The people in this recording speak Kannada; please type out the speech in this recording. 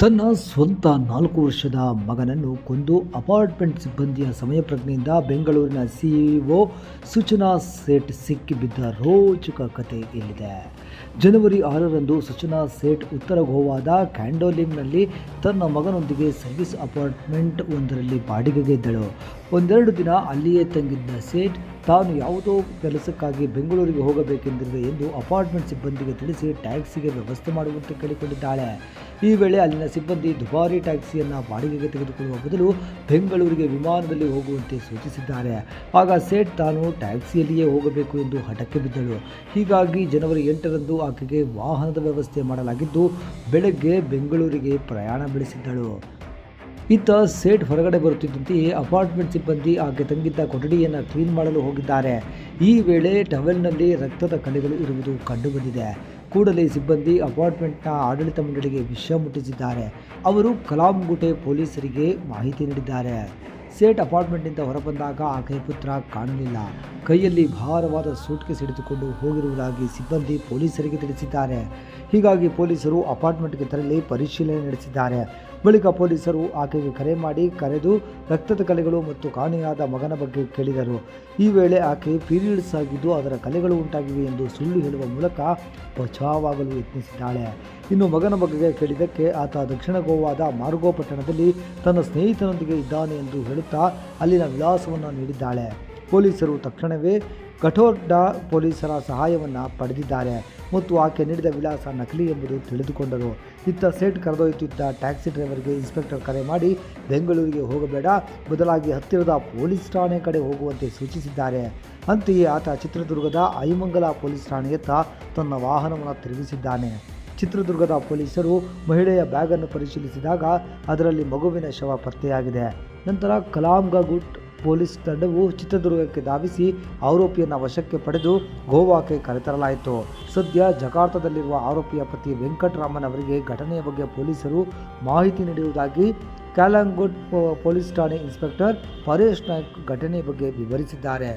ತನ್ನ ಸ್ವಂತ ನಾಲ್ಕು ವರ್ಷದ ಮಗನನ್ನು ಕೊಂದು ಅಪಾರ್ಟ್ಮೆಂಟ್ ಸಿಬ್ಬಂದಿಯ ಸಮಯಪ್ರಜ್ಞೆಯಿಂದ ಬೆಂಗಳೂರಿನ ಸಿಇಒ ಸೂಚನಾ ಸೇಠ್ ಸಿಕ್ಕಿಬಿದ್ದ ರೋಚಕ ಕತೆ ಇಲ್ಲಿದೆ. ಜನವರಿ ಆರರಂದು ಸುಚನಾ ಸೇಠ್ ಉತ್ತರ ಗೋವಾದ ಕ್ಯಾಂಡೋಲಿಂಗ್ನಲ್ಲಿ ತನ್ನ ಮಗನೊಂದಿಗೆ ಸರ್ವಿಸ್ ಅಪಾರ್ಟ್ಮೆಂಟ್ ಒಂದರಲ್ಲಿ ಬಾಡಿಗೆಗೆ ಇದ್ದಳು. ಒಂದೆರಡು ದಿನ ಅಲ್ಲಿಯೇ ತಂಗಿದ್ದ ಸೇಠ್ ತಾನು ಯಾವುದೋ ಕೆಲಸಕ್ಕಾಗಿ ಬೆಂಗಳೂರಿಗೆ ಹೋಗಬೇಕೆಂದಿದೆ ಎಂದು ಅಪಾರ್ಟ್ಮೆಂಟ್ ಸಿಬ್ಬಂದಿಗೆ ತಿಳಿಸಿ ಟ್ಯಾಕ್ಸಿಗೆ ವ್ಯವಸ್ಥೆ ಮಾಡುವಂತೆ ಕೇಳಿಕೊಂಡಿದ್ದಾಳೆ. ಈ ವೇಳೆ ಅಲ್ಲಿನ ಸಿಬ್ಬಂದಿ ದುಬಾರಿ ಟ್ಯಾಕ್ಸಿಯನ್ನು ಬಾಡಿಗೆಗೆ ತೆಗೆದುಕೊಳ್ಳುವ ಬದಲು ಬೆಂಗಳೂರಿಗೆ ವಿಮಾನದಲ್ಲಿ ಹೋಗುವಂತೆ ಸೂಚಿಸಿದ್ದಾರೆ. ಆಗ ಸೇಠ್ ತಾನು ಟ್ಯಾಕ್ಸಿಯಲ್ಲಿಯೇ ಹೋಗಬೇಕು ಎಂದು ಹಠಕ್ಕೆ ಬಿದ್ದಳು. ಹೀಗಾಗಿ ಜನವರಿ ಎಂಟರಂದು ಆಕೆಗೆ ವಾಹನದ ವ್ಯವಸ್ಥೆ ಮಾಡಲಾಗಿದ್ದು, ಬೆಳಗ್ಗೆ ಬೆಂಗಳೂರಿಗೆ ಪ್ರಯಾಣ ಬೆಳೆಸಿದ್ದಳು. ಇತ್ತ ಸೇಟ್ ಹೊರಗಡೆ ಬರುತ್ತಿದ್ದಂತೆ ಅಪಾರ್ಟ್ಮೆಂಟ್ ಸಿಬ್ಬಂದಿ ಆಕೆ ತಂಗಿದ್ದ ಕೊಠಡಿಯನ್ನು ಕ್ಲೀನ್ ಮಾಡಲು ಹೋಗಿದ್ದಾರೆ. ಈ ವೇಳೆ ಟವೆಲ್ನಲ್ಲಿ ರಕ್ತದ ಕಲೆಗಳು ಇರುವುದು ಕಂಡುಬಂದಿದೆ. ಕೂಡಲೇ ಸಿಬ್ಬಂದಿ ಅಪಾರ್ಟ್ಮೆಂಟ್ನ ಆಡಳಿತ ಮಂಡಳಿಗೆ ವಿಷಯ ಮುಟ್ಟಿಸಿದ್ದಾರೆ. ಅವರು ಕಲಾಂಗುಟೆ ಪೊಲೀಸರಿಗೆ ಮಾಹಿತಿ ನೀಡಿದ್ದಾರೆ. ಸೇಟ್ ಅಪಾರ್ಟ್ಮೆಂಟ್ನಿಂದ ಹೊರಬಂದಾಗ ಆಕೆಯ ಪುತ್ರ ಕಾಣಲಿಲ್ಲ. ಕೈಯಲ್ಲಿ ಭಾರವಾದ ಸೂಟ್ಕೇಸ್ ಹಿಡಿದುಕೊಂಡು ಹೋಗಿರುವುದಾಗಿ ಸಿಬ್ಬಂದಿ ಪೊಲೀಸರಿಗೆ ತಿಳಿಸಿದ್ದಾರೆ. ಹೀಗಾಗಿ ಪೊಲೀಸರು ಅಪಾರ್ಟ್ಮೆಂಟ್ಗೆ ತೆರಳಿ ಪರಿಶೀಲನೆ ನಡೆಸಿದ್ದಾರೆ. ಬಳಿಕ ಪೊಲೀಸರು ಆಕೆಗೆ ಕರೆ ಮಾಡಿ ಕರೆದು ರಕ್ತದ ಕಲೆಗಳು ಮತ್ತು ಕಾಣೆಯಾದ ಮಗನ ಬಗ್ಗೆ ಕೇಳಿದರು. ಈ ವೇಳೆ ಆಕೆ ಪೀರಿಯಡ್ಸ್ ಆಗಿದ್ದು ಅದರ ಕಲೆಗಳು ಉಂಟಾಗಿವೆ ಎಂದು ಸುಳ್ಳು ಹೇಳುವ ಮೂಲಕ ಬಚಾವಾಗಲು ಯತ್ನಿಸಿದ್ದಾಳೆ. ಇನ್ನು ಮಗನ ಬಗ್ಗೆ ಕೇಳಿದ್ದಕ್ಕೆ ಆತ ದಕ್ಷಿಣ ಗೋವಾದ ಮಾರ್ಗೋ ಪಟ್ಟಣದಲ್ಲಿ ತನ್ನ ಸ್ನೇಹಿತನೊಂದಿಗೆ ಇದ್ದಾನೆ ಎಂದು ಹೇಳುತ್ತಾ ಅಲ್ಲಿನ ವಿಳಾಸವನ್ನು ನೀಡಿದ್ದಾಳೆ. ಪೊಲೀಸರು ತಕ್ಷಣವೇ ಕಠೋರ್ಡಾ ಪೊಲೀಸರ ಸಹಾಯವನ್ನು ಪಡೆದಿದ್ದಾರೆ. ಮತ್ತು ಆಕೆ ನೀಡಿದ ವಿಳಾಸ ನಕಲಿ ಎಂಬುದು ತಿಳಿದುಕೊಂಡರು. ಇತ್ತ ಸೇಟ್ ಕರೆದೊಯ್ಯುತ್ತಿದ್ದ ಟ್ಯಾಕ್ಸಿ ಡ್ರೈವರ್ಗೆ ಇನ್ಸ್ಪೆಕ್ಟರ್ ಕರೆ ಮಾಡಿ, ಬೆಂಗಳೂರಿಗೆ ಹೋಗಬೇಡ, ಬದಲಾಗಿ ಹತ್ತಿರದ ಪೊಲೀಸ್ ಠಾಣೆ ಕಡೆ ಹೋಗುವಂತೆ ಸೂಚಿಸಿದ್ದಾರೆ. ಅಂತೆಯೇ ಆತ ಚಿತ್ರದುರ್ಗದ ಐಮಂಗಲ ಪೊಲೀಸ್ ಠಾಣೆಯತ್ತ ತನ್ನ ವಾಹನವನ್ನು ತಿರುಗಿಸಿದ್ದಾನೆ. ಚಿತ್ರದುರ್ಗದ ಪೊಲೀಸರು ಮಹಿಳೆಯ ಬ್ಯಾಗನ್ನು ಪರಿಶೀಲಿಸಿದಾಗ ಅದರಲ್ಲಿ ಮಗುವಿನ ಶವ ಪತ್ತೆಯಾಗಿದೆ. ನಂತರ ಕಲಾಂಗಗುಟ್ ಪೊಲೀಸ್ ತಂಡವು ಚಿತ್ರದುರ್ಗಕ್ಕೆ ಧಾವಿಸಿ ಆರೋಪಿಯನ್ನು ವಶಕ್ಕೆ ಪಡೆದು ಗೋವಾಕ್ಕೆ ಕರೆತರಲಾಯಿತು. ಸದ್ಯ ಜಕಾರ್ತದಲ್ಲಿರುವ ಆರೋಪಿಯ ಪತಿ ವೆಂಕಟರಾಮನ್ ಅವರಿಗೆ ಘಟನೆಯ ಬಗ್ಗೆ ಪೊಲೀಸರು ಮಾಹಿತಿ ನೀಡುವುದಾಗಿ ಕ್ಯಾಲಂಗುಟ್ ಪೊಲೀಸ್ ಠಾಣೆ ಇನ್ಸ್ಪೆಕ್ಟರ್ ಪರೇಶ್ ನಾಯ್ಕ್ ಘಟನೆ ಬಗ್ಗೆ ವಿವರಿಸಿದ್ದಾರೆ.